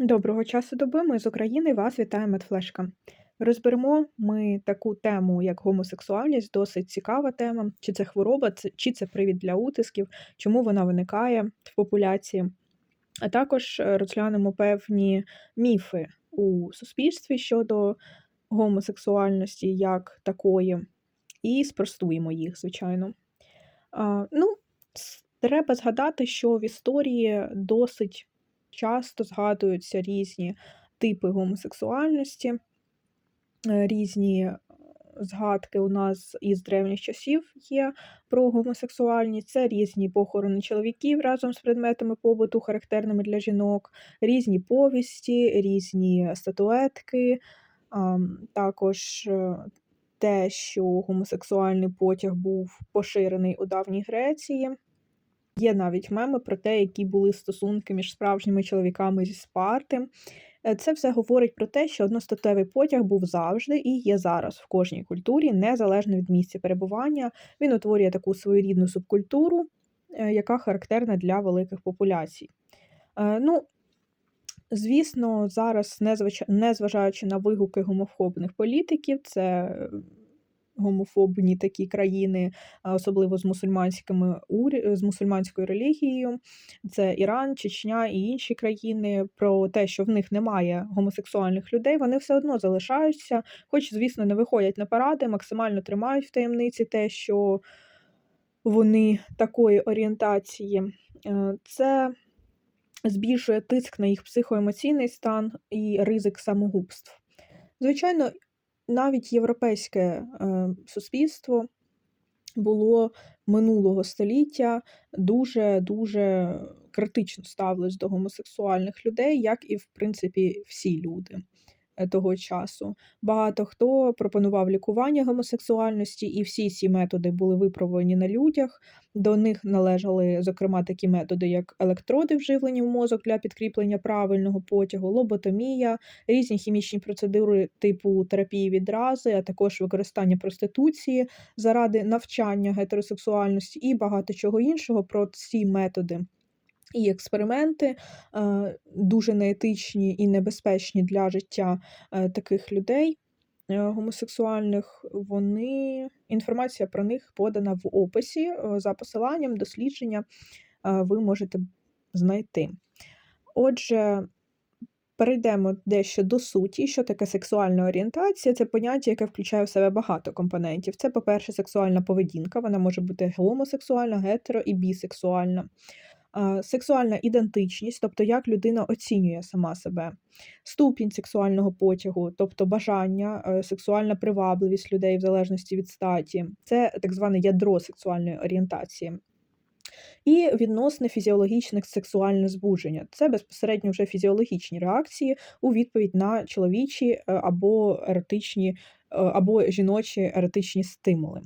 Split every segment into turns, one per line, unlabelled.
Доброго часу доби, ми з України, вас вітає Медфлешка. Розберемо ми таку тему, як гомосексуальність, досить цікава тема. Чи це хвороба, чи це привід для утисків, чому вона виникає в популяції. А також е, розглянемо певні міфи у суспільстві щодо гомосексуальності як такої, і спростуємо їх, звичайно. А, ну, треба згадати, що в історії досить часто згадуються різні типи гомосексуальності, е, різні е, згадки у нас із древніх часів є про гомосексуальність. Це різні похорони чоловіків разом з предметами побуту, характерними для жінок, різні повісті, різні статуетки. Також е, те, що гомосексуальний потяг був поширений у давній Греції. Є навіть меми про те, які були стосунки між справжніми чоловіками зі Спарти. Е, Це все говорить про те, що одностатевий потяг був завжди і є зараз в кожній культурі, незалежно від місця перебування. Він утворює таку своєрідну субкультуру, е, яка характерна для великих популяцій. Е, Ну, Звісно, зараз, незважаючи на вигуки гомофобних політиків, це гомофобні такі країни, особливо з мусульманськими з мусульманською релігією, це Іран, Чечня і інші країни, про те, що в них немає гомосексуальних людей, вони все одно залишаються, хоч, звісно, не виходять на паради, максимально тримають в таємниці те, що вони такої орієнтації. Е, Це збільшує тиск на їх психоемоційний стан і ризик самогубств. Звичайно, навіть європейське е, суспільство було минулого століття дуже-дуже критично ставилось до гомосексуальних людей, як і, в принципі, всі люди того часу. Багато хто пропонував лікування гомосексуальності, і всі ці методи були випробувані на людях. До них належали, зокрема, такі методи, як електроди, вживлені в мозок для підкріплення правильного потягу, лоботомія, різні хімічні процедури типу терапії відрази, а також використання проституції заради навчання гетеросексуальності і багато чого іншого. Про ці методи і експерименти е, дуже неетичні і небезпечні для життя е, таких людей. е, Гомосексуальних, вони інформація про них подана в описі за посиланням дослідження. Ви можете знайти. Отже, перейдемо дещо до суті. Що таке сексуальна орієнтація? Це поняття, яке включає в себе багато компонентів. Це, по-перше, сексуальна поведінка, вона може бути гомосексуальна, гетеро і бісексуальна. Сексуальна ідентичність, тобто як людина оцінює сама себе, ступінь сексуального потягу, тобто бажання, е, сексуальна привабливість людей в залежності від статі, це так зване ядро сексуальної орієнтації. І відносне фізіологічне сексуальне збудження це безпосередньо вже фізіологічні реакції у відповідь на чоловічі е, або еротичні, е, або жіночі еротичні стимули.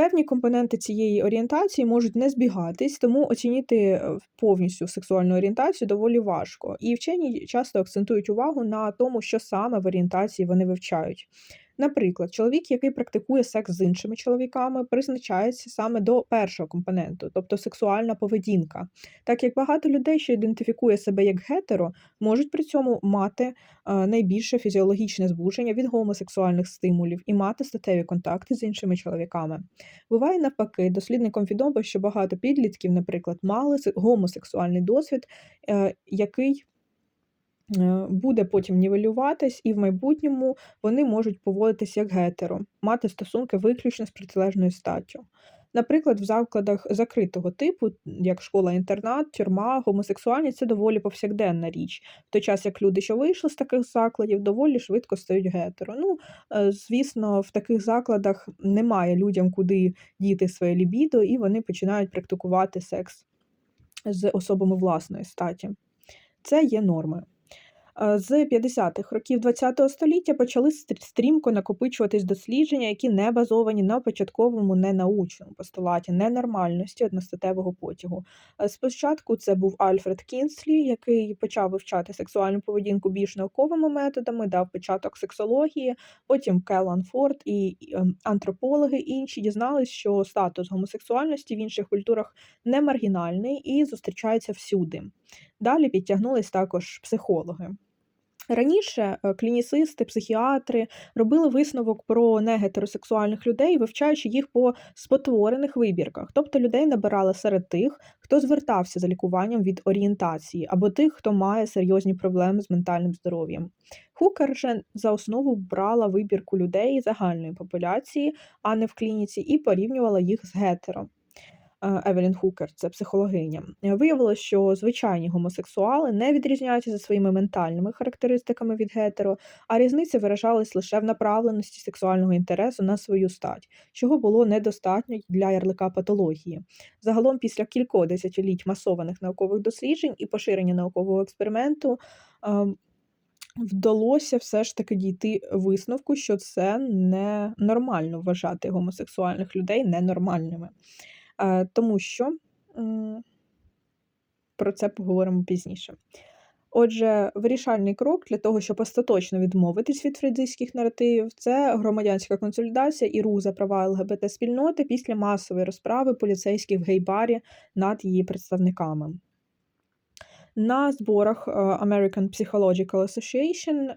Певні компоненти цієї орієнтації можуть не збігатись, тому оцінити е, повністю сексуальну орієнтацію доволі важко. І вчені часто акцентують увагу на тому, що саме в орієнтації вони вивчають. Наприклад, чоловік, який практикує секс з іншими чоловіками, призначається саме до першого компоненту, тобто сексуальна поведінка. Так як багато людей, що ідентифікує себе як гетеро, можуть при цьому мати е, найбільше фізіологічне збудження від гомосексуальних стимулів і мати статеві контакти з іншими чоловіками. Буває навпаки, дослідникам відомо, що багато підлітків, наприклад, мали гомосексуальний досвід, е, який буде потім нівелюватись, і в майбутньому вони можуть поводитись як гетеро, мати стосунки виключно з протилежною статтю. Наприклад, в закладах закритого типу, як школа-інтернат, тюрма, гомосексуальність це доволі повсякденна річ, в той час як люди, що вийшли з таких закладів, доволі швидко стають гетеро. Ну, е, звісно, в таких закладах немає людям, куди діти своє лібідо, і вони починають практикувати секс з особами власної статі. Це є нормою. Е, З 50-х років ХХ століття почали стрі- стрімко накопичуватись дослідження, які не базовані на початковому ненаучному постулаті ненормальності одностатевого потягу. Е, Спочатку це був Альфред Кінслі, який почав вивчати сексуальну поведінку більш науковими методами, дав початок сексології. Потім Келлан Форд і ем, антропологи інші дізнались, що статус гомосексуальності в інших культурах не маргінальний і зустрічається всюди. Далі підтягнулись також психологи. Раніше е, клінісисти, психіатри робили висновок про негетеросексуальних людей, вивчаючи їх по спотворених вибірках, тобто людей набирали серед тих, хто звертався за лікуванням від орієнтації, або тих, хто має серйозні проблеми з ментальним здоров'ям. Хукер же за основу брала вибірку людей загальної популяції, а не в клініці, і порівнювала їх з гетеро. Е, Евелін Хукер, це психологиня. Е, Виявилося, що звичайні гомосексуали не відрізняються за своїми ментальними характеристиками від гетеро, а різниця виражалась лише в направленості сексуального інтересу на свою стать, чого було недостатньо для ярлика патології. Загалом, після кількох десятиліть масованих наукових досліджень і поширення наукового експерименту. ем, Вдалося все ж таки дійти висновку, що це не нормально вважати гомосексуальних людей ненормальними. Е, тому що про це поговоримо пізніше. Отже, вирішальний крок для того, щоб остаточно відмовитись від фрейдистських наративів, це громадянська консолідація і рух за права ЛГБТ спільноти після масової розправи поліцейських в гейбарі над її представниками. На зборах е, American Psychological Association е,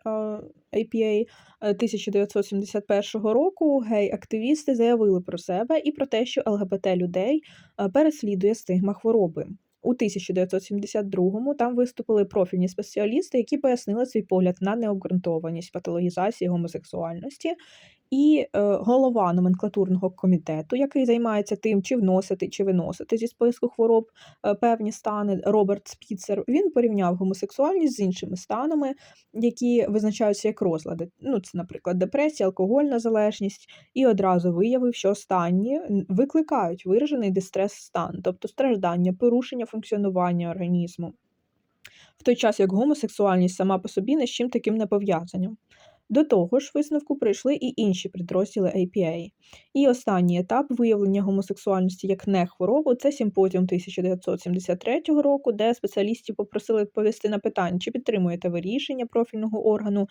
APA е, 1971 року гей-активісти заявили про себе і про те, що ЛГБТ людей е, переслідує стигма хвороби. У 1972-му там виступили профільні спеціалісти, які пояснили свій погляд на необґрунтованість патологізації гомосексуальності, і е, голова номенклатурного комітету, який займається тим, чи вносити, чи виносити зі списку хвороб е, певні стани, Роберт Спіцер, він порівняв гомосексуальність з іншими станами, які визначаються як розлади. Ну, це, наприклад, депресія, алкогольна залежність, і одразу виявив, що останні викликають виражений дистрес-стан, тобто страждання, порушення функціонування організму. В той час як гомосексуальність сама по собі ні з чим таким не пов'язана. До того ж, висновку прийшли і інші підрозділи APA. І останній етап виявлення гомосексуальності як не хворобу це симпозіум 1973 року, де спеціалістів попросили відповісти на питання, чи підтримуєте ви рішення профільного органу,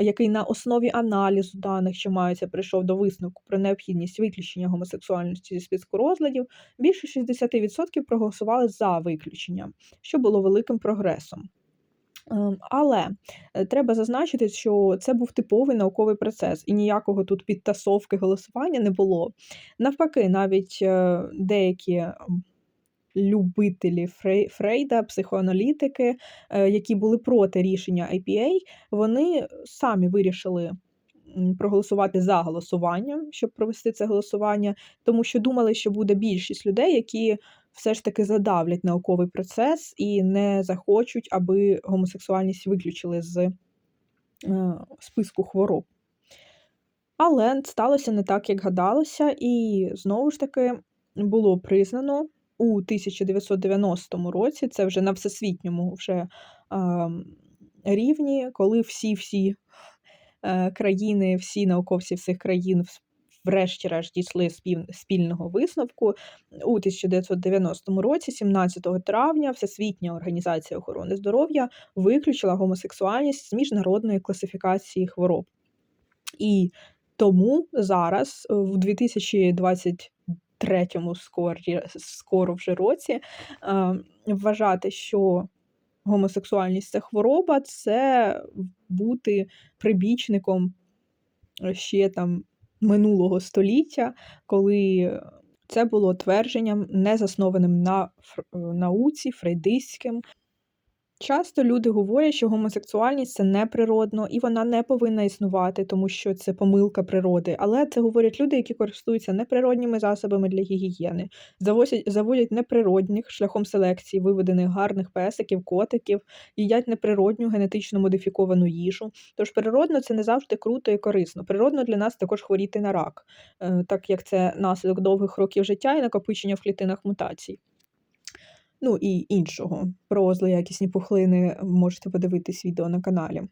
який на основі аналізу даних, що маються, прийшов до висновку про необхідність виключення гомосексуальності зі списку розладів. Більше 60% проголосували за виключення, що було великим прогресом. Ем, Але е, треба зазначити, що це був типовий науковий процес, і ніякого тут підтасовки голосування не було. Навпаки, навіть е, деякі любителі Фрейда, психоаналітики, е, які були проти рішення IPA, вони самі вирішили проголосувати за голосуванням, щоб провести це голосування, тому що думали, що буде більшість людей, які все ж таки задавлять науковий процес і не захочуть, аби гомосексуальність виключили з е, списку хвороб. Але сталося не так, як гадалося, і знову ж таки було признано у 1990 році, це вже на всесвітньому вже ем, рівні, коли всі-всі е, країни, всі науковці всіх країн врешті-решт дійшли спільного висновку. У 1990 році, 17 травня, Всесвітня організація охорони здоров'я виключила гомосексуальність з міжнародної класифікації хвороб. І тому зараз, е, в 2023 скорі, скоро вже році, е, вважати, що гомосексуальність це хвороба, це бути прибічником ще там минулого століття, коли це було твердженням, не заснованим на науці, фрейдистським. Часто люди говорять, що гомосексуальність це неприродно і вона не повинна існувати, тому що це помилка природи. Але це говорять люди, які користуються неприродніми засобами для гігієни, завозять, заводять неприродних шляхом селекції виведених гарних песиків, котиків, їдять неприродню генетично модифіковану їжу. Тож природно це не завжди круто і корисно. Природно для нас також хворіти на рак, е, так як це наслідок довгих років життя і накопичення в клітинах мутацій. Ну і іншого. Про злоякісні пухлини можете подивитись відео на каналі.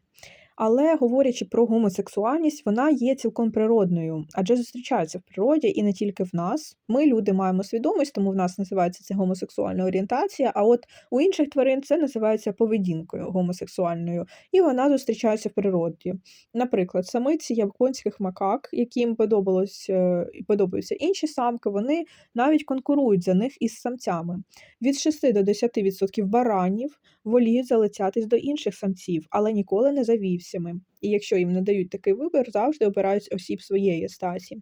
Але говорячи про гомосексуальність, вона є цілком природною, адже зустрічається в природі і не тільки в нас. Ми, люди, маємо свідомість, тому в нас називається це гомосексуальна орієнтація. А от у інших тварин це називається поведінкою гомосексуальною, і вона зустрічається в природі. Наприклад, самиці японських макак, яким подобалось е, подобаються інші самки, вони навіть конкурують за них із самцями. Від 6 до 10% баранів воліють залицятись до інших самців, але ніколи не за вівсями. І якщо їм не дають такий вибір, завжди обирають осіб своєї статі.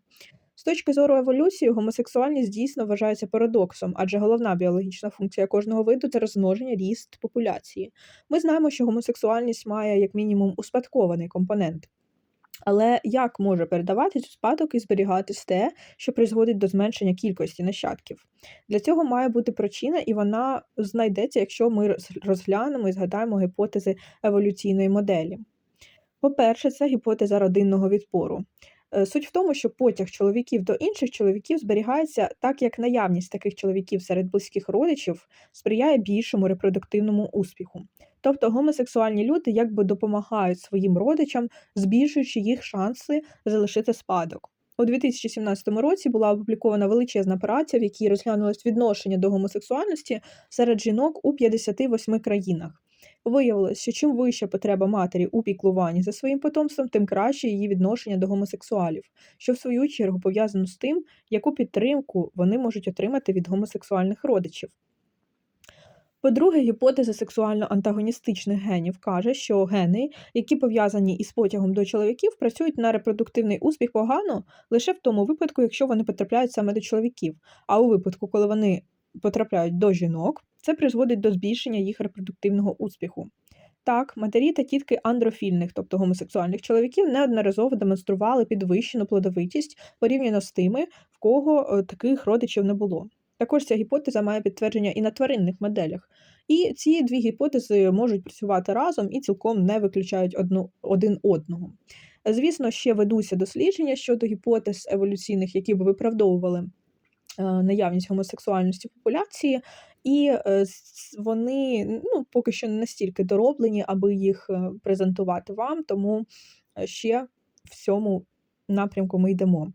З точки зору еволюції, гомосексуальність дійсно вважається парадоксом, адже головна біологічна функція кожного виду це розмноження, ріст популяції. Ми знаємо, що гомосексуальність має як мінімум успадкований компонент. Але як може передаватись у спадок і зберігатись те, що призводить до зменшення кількості нащадків? Для цього має бути причина, і вона знайдеться, якщо ми розглянемо і згадаємо гіпотези еволюційної моделі. По-перше, це гіпотеза родинного відпору. Е, Суть в тому, що потяг чоловіків до інших чоловіків зберігається так, як наявність таких чоловіків серед близьких родичів сприяє більшому репродуктивному успіху. Тобто гомосексуальні люди якби допомагають своїм родичам, збільшуючи їх шанси залишити спадок. У 2017 році була опублікована величезна праця, в якій розглянулось відношення до гомосексуальності серед жінок у 58 країнах. Виявилось, що чим вища потреба матері у піклуванні за своїм потомством, тим краще її відношення до гомосексуалів, що в свою чергу пов'язано з тим, яку підтримку вони можуть отримати від гомосексуальних родичів. По-друге, гіпотеза сексуально-антагоністичних генів каже, що гени, які пов'язані із потягом до чоловіків, працюють на репродуктивний успіх погано лише в тому випадку, якщо вони потрапляють саме до чоловіків. А у випадку, коли вони потрапляють до жінок, це призводить до збільшення їх репродуктивного успіху. Так, матері та тітки андрофільних, тобто гомосексуальних чоловіків, неодноразово демонстрували підвищену плодовитість порівняно з тими, в кого е, таких родичів не було. Також ця гіпотеза має підтвердження і на тваринних моделях. І ці дві гіпотези можуть працювати разом і цілком не виключають одну, один одного. Звісно, ще ведуться дослідження щодо гіпотез еволюційних, які б виправдовували наявність гомосексуальності популяції, і е, вони ну, поки що не настільки дороблені, аби їх е, презентувати вам, тому е, ще в цьому напрямку ми йдемо.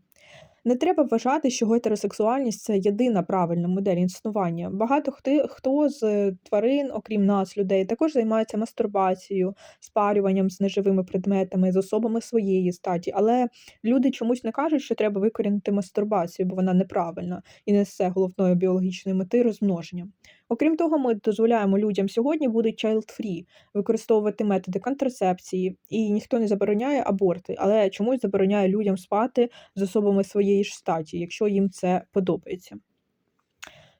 Не треба вважати, що гетеросексуальність це єдина правильна модель існування. Багато хто, хто з тварин, окрім нас, людей, також займається мастурбацією, спарюванням з неживими предметами, з особами своєї статі. Але люди чомусь не кажуть, що треба викорінити мастурбацію, бо вона неправильна і несе головної біологічної мети розмноження. Окрім того, ми дозволяємо людям сьогодні бути child-free, використовувати методи контрацепції, і ніхто не забороняє аборти, але чомусь забороняє людям спати з особами своєї ж статі, якщо їм це подобається.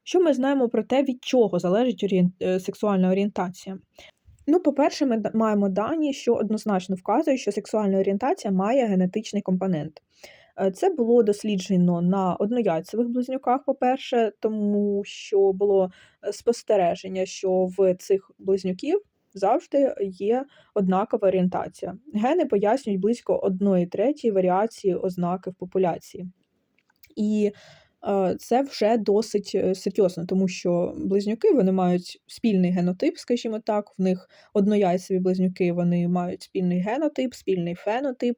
Що ми знаємо про те, від чого залежить орієн... е, сексуальна орієнтація? Ну, по-перше, ми маємо дані, що однозначно вказують, що сексуальна орієнтація має генетичний компонент. Е, Це було досліджено на однояйцевих близнюках, по-перше, тому що було е, спостереження, що в цих близнюків завжди є однакова орієнтація. Гени пояснюють близько 1 третій варіації ознаки в популяції. І е, це вже досить серйозно, тому що близнюки вони мають спільний генотип, скажімо так. В них однояйцеві близнюки вони мають спільний генотип, спільний фенотип,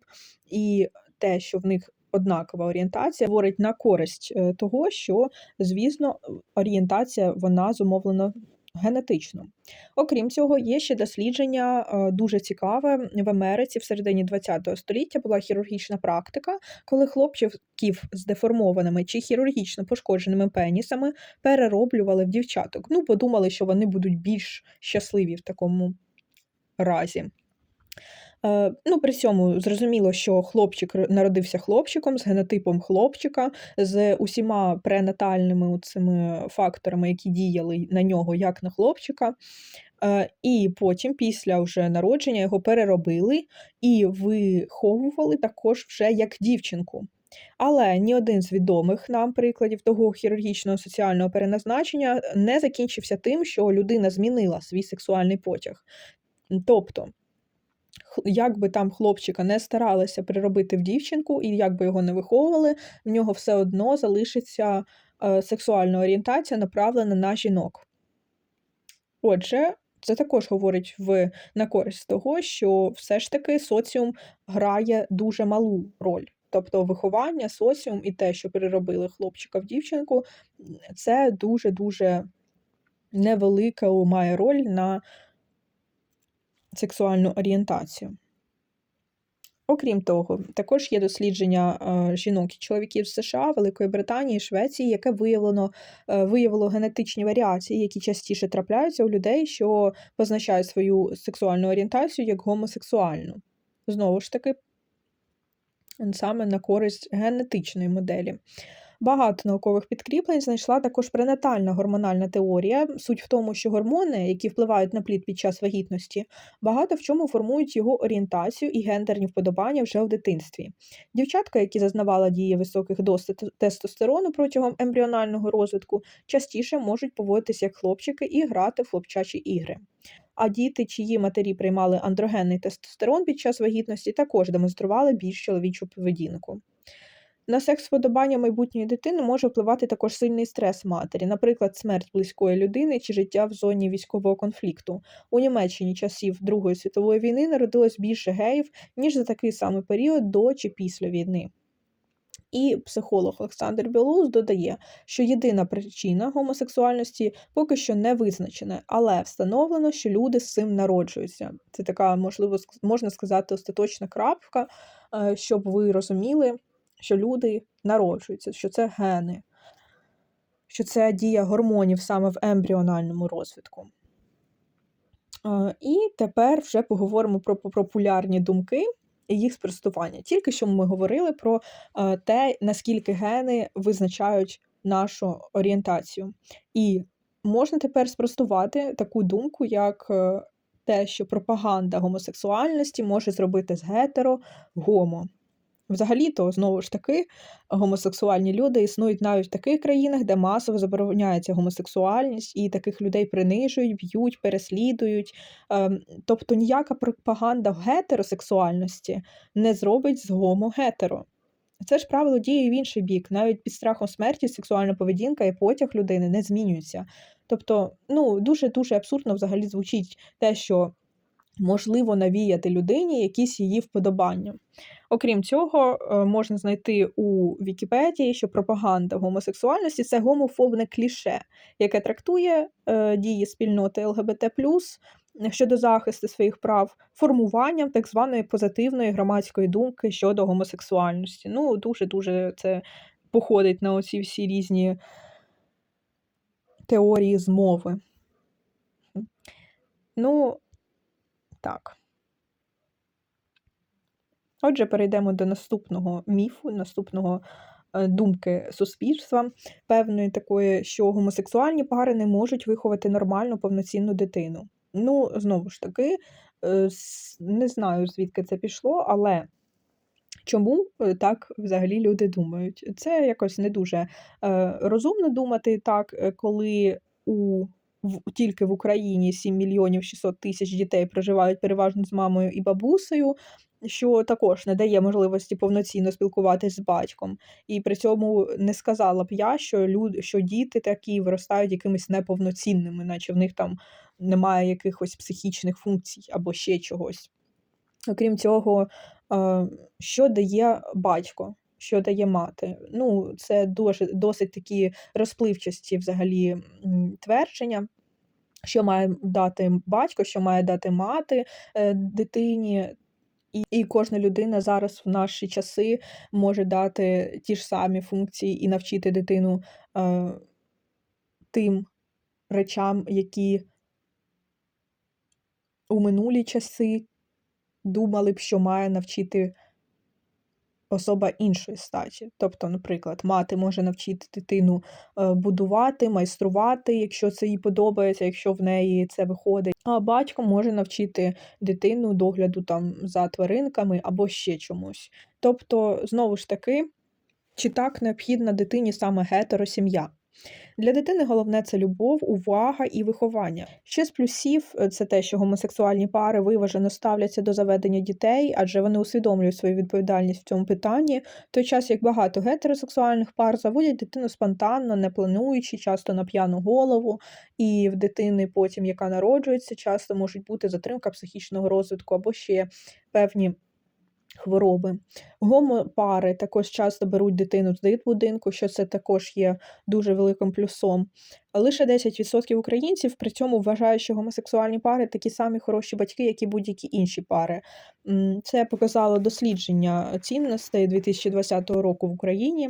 і те, що в них однакова орієнтація, говорить на користь е, того, що, звісно, орієнтація вона зумовлена генетично. Окрім цього, є ще дослідження е, дуже цікаве в Америці в середині ХХ століття була хірургічна практика, коли хлопчиків з деформованими чи хірургічно пошкодженими пенісами перероблювали в дівчаток. Ну, подумали, що вони будуть більш щасливі в такому разі. Е, Ну, при цьому зрозуміло, що хлопчик народився хлопчиком з генотипом хлопчика, з усіма пренатальними цими факторами, які діяли на нього як на хлопчика. Е, І потім, після вже народження, його переробили і виховували також вже як дівчинку. Але ні один з відомих нам прикладів того хірургічного соціального переназначення не закінчився тим, що людина змінила свій сексуальний потяг. Тобто, як би там хлопчика не старалися переробити в дівчинку, і як би його не виховували, в нього все одно залишиться е, сексуальна орієнтація, направлена на жінок. Отже, Це також говорить в на користь того, що все ж таки соціум грає дуже малу роль. Тобто виховання, соціум і те, що переробили хлопчика в дівчинку, це дуже-дуже невелику має роль на сексуальну орієнтацію. Окрім того, також є дослідження е, жінок і чоловіків з США, Великої Британії, Швеції, яке виявлено, е, виявило генетичні варіації, які частіше трапляються у людей, що позначають свою сексуальну орієнтацію як гомосексуальну. Знову ж таки, саме на користь генетичної моделі. Багато наукових підкріплень знайшла також пренатальна гормональна теорія. Суть в тому, що гормони, які впливають на плід під час вагітності, багато в чому формують його орієнтацію і гендерні вподобання вже в дитинстві. Дівчатка, які зазнавали дії високих доз тестостерону протягом ембріонального розвитку, частіше можуть поводитися як хлопчики і грати в хлопчачі ігри. А діти, чиї матері приймали андрогенний тестостерон під час вагітності, також демонстрували більш чоловічу поведінку. На секс вподобання майбутньої дитини може впливати також сильний стрес матері, наприклад, смерть близької людини чи життя в зоні військового конфлікту. У Німеччині часів Другої світової війни народилось більше геїв, ніж за такий самий період до чи після війни. І психолог Олександр Білоус додає, що єдина причина гомосексуальності поки що не визначена, але встановлено, що люди з цим народжуються. Це така, можливо, можна сказати, остаточна крапка, е, щоб ви розуміли що люди народжуються, що це гени, що це дія гормонів саме в ембріональному розвитку. І тепер вже поговоримо про популярні думки і їх спростування. Тільки що ми говорили про те, наскільки гени визначають нашу орієнтацію. І можна тепер спростувати таку думку, як е, те, що пропаганда гомосексуальності може зробити з гетеро гомо. Взагалі-то, знову ж таки, гомосексуальні люди існують навіть в таких країнах, де масово забороняється гомосексуальність, і таких людей принижують, б'ють, переслідують. Ем, тобто ніяка пропаганда гетеросексуальності не зробить з гомо-гетеро. Це ж правило діє в інший бік. Навіть під страхом смерті сексуальна поведінка і потяг людини не змінюються. Тобто, ну, дуже-дуже абсурдно взагалі звучить те, що можливо навіяти людині якісь її вподобання. Окрім цього, е, можна знайти у Вікіпедії, що пропаганда гомосексуальності це гомофобне кліше, яке трактує е, дії спільноти ЛГБТ щодо захисту своїх прав, формуванням так званої позитивної громадської думки щодо гомосексуальності. Ну, дуже-дуже це походить на оці всі різні теорії змови. Ну, так. Отже, перейдемо до наступного міфу, наступного е, думки суспільства, певної такої, що гомосексуальні пари не можуть виховати нормальну повноцінну дитину. Ну, знову ж таки, е, не знаю, звідки це пішло, але чому е, так взагалі люди думають? Це якось не дуже розумно думати так, коли у в тільки в Україні 7 мільйонів 600 тисяч дітей проживають переважно з мамою і бабусею, що також не дає можливості повноцінно спілкуватись з батьком. І при цьому не сказала б я, що люди, що діти такі виростають якимись неповноцінними, наче в них там немає якихось психічних функцій або ще чогось. Окрім цього, що дає батько? Що дає мати? Ну, це дуже досить такі розпливчасті взагалі твердження. Що має дати батько, що має дати мати е, дитині, і і кожна людина зараз в наші часи може дати ті ж самі функції і навчити дитину е, тим речам, які у минулі часи думали б, що має навчити особа іншої статі. Тобто, наприклад, мати може навчити дитину е, будувати, майструвати, якщо це їй подобається, якщо в неї це виходить. А батько може навчити дитину догляду там за тваринками або ще чомусь. Тобто, знову ж таки, чи так необхідна дитині саме гетеросім'я? Для дитини головне це любов, увага і виховання. Ще з плюсів е, це те, що гомосексуальні пари виважено ставляться до заведення дітей, адже вони усвідомлюють свою відповідальність в цьому питанні, той час як багато гетеросексуальних пар заводять дитину спонтанно, не плануючи, часто на п'яну голову, і в дитини потім, яка народжується, часто можуть бути затримка психічного розвитку або ще певні хвороби. Гомопари також часто беруть дитину з дитбудинку, що це також є дуже великим плюсом. Лише 10% українців при цьому вважають, що гомосексуальні пари такі самі хороші батьки, як і будь-які інші пари. Це показало дослідження цінностей 2020 року в Україні.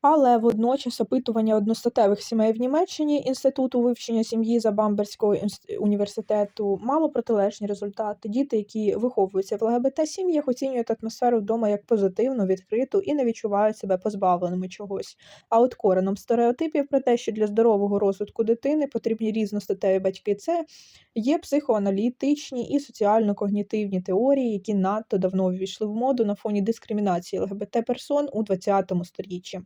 Але водночас опитування одностатевих сімей в Німеччині Інституту вивчення сім'ї за Бамберського університету мало протилежні результати. Діти, які виховуються в ЛГБТ сім'ях, оцінюють атмосферу вдома як позитивну, відкриту і не відчувають себе позбавленими чогось. А от кореном стереотипів про те, що для здорового розвитку дитини потрібні різностатеві батьки, це є психоаналітичні і соціально-когнітивні теорії, які надто давно ввійшли в моду на фоні дискримінації ЛГБТ-персон у ХХ сторіччі.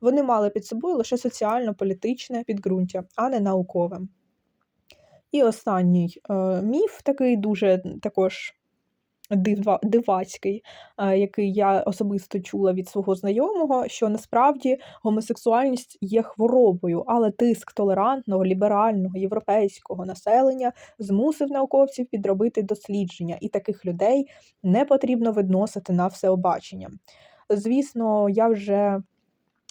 Вони мали під собою лише соціально-політичне підґрунтя, а не наукове. І останній е, міф, такий дуже також дива, дивацький, е, який я особисто чула від свого знайомого, що насправді гомосексуальність є хворобою, але тиск толерантного, ліберального, європейського населення змусив науковців підробити дослідження, і таких людей не потрібно відносити на всеобачення. Звісно, я вже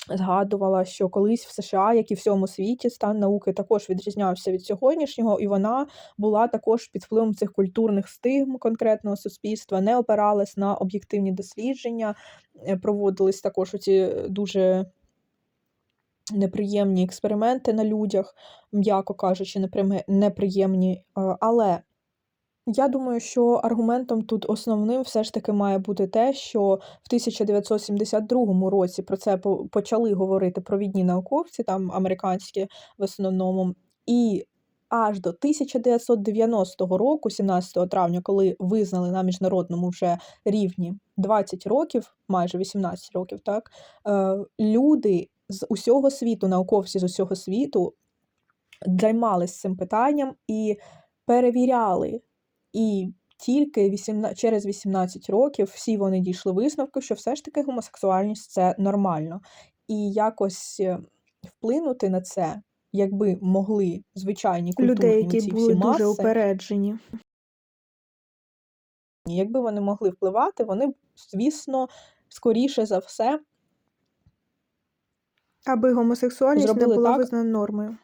згадувала, що колись в США, як і в всьому світі, стан науки також відрізнявся від сьогоднішнього, і вона була також під впливом цих культурних стигм конкретного суспільства, не опиралась на об'єктивні дослідження, е, проводились також оці дуже неприємні експерименти на людях, м'яко кажучи, неприємні. Е, Але я думаю, що аргументом тут основним все ж таки має бути те, що в 1972 році про це почали говорити провідні науковці, там американські в основному, і аж до 1990 року, 17 травня, коли визнали на міжнародному вже рівні 20 років, майже 18 років, так, е, люди з усього світу, науковці з усього світу займалися цим питанням і перевіряли. І тільки 18, через 18 років всі вони дійшли висновку, що все ж таки гомосексуальність це нормально. І якось е, вплинути на це, якби могли звичайні культурні
Людей, які
оці
були
всі
дуже упереджені.
якби вони могли впливати, вони звісно, скоріше за все
Аби гомосексуальність не була
так.
визнана нормою.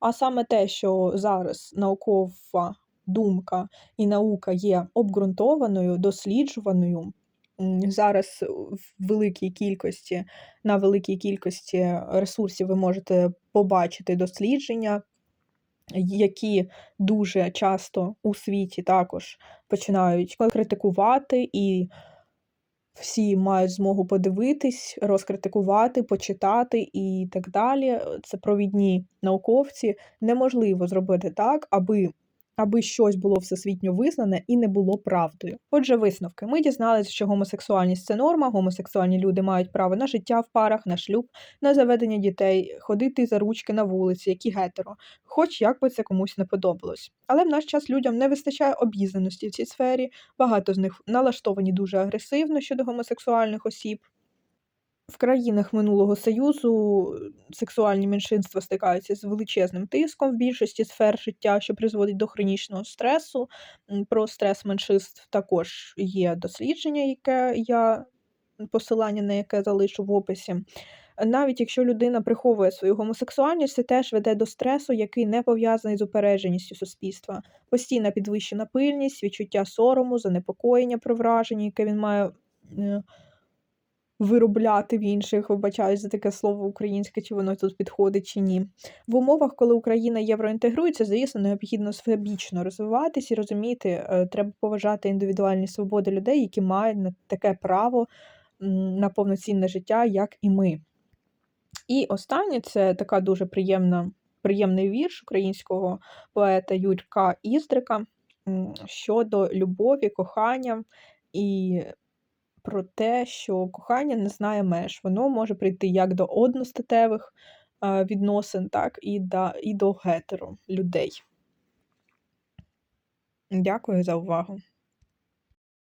А саме те, що зараз наукова думка і наука є обґрунтованою, досліджуваною, зараз в великій кількості, на великій кількості ресурсів ви можете побачити дослідження, які дуже часто у світі також починають критикувати і всі мають змогу подивитись, розкритикувати, почитати і так далі. Це провідні науковці. Неможливо зробити так, аби, аби щось було всесвітньо визнане і не було правдою. Отже, висновки. Ми дізналися, що гомосексуальність це норма, гомосексуальні люди мають право на життя в парах, на шлюб, на заведення дітей, ходити за ручки на вулиці, які гетеро, хоч як би це комусь не подобалось. Але в наш час людям не вистачає обізнаності в цій сфері, Багато з них налаштовані дуже агресивно щодо гомосексуальних осіб. В країнах минулого Союзу сексуальні меншинства стикаються з величезним тиском в більшості сфер життя, що призводить до хронічного стресу. Про стрес меншинств також є дослідження, яке я посилання на яке залишу в описі. Навіть якщо людина приховує свою гомосексуальність, це теж веде до стресу, який не пов'язаний з упередженістю суспільства. Постійна підвищена пильність, відчуття сорому, занепокоєння про враження, яке він має е, виробляти в інших, вибачаюсь за таке слово українське, чи воно тут підходить чи ні. В умовах, коли Україна євроінтегрується, звісно, необхідно всебічно розвиватись і розуміти, е, треба поважати індивідуальні свободи людей, які мають на таке право на повноцінне життя, як і ми. І останнє це така дуже приємна, приємний вірш українського поета Юрка Іздрика щодо любові, кохання і про те, що кохання не знає меж. Воно може прийти як до одностатевих, відносин, так і до, і до гетеро людей. Дякую за увагу.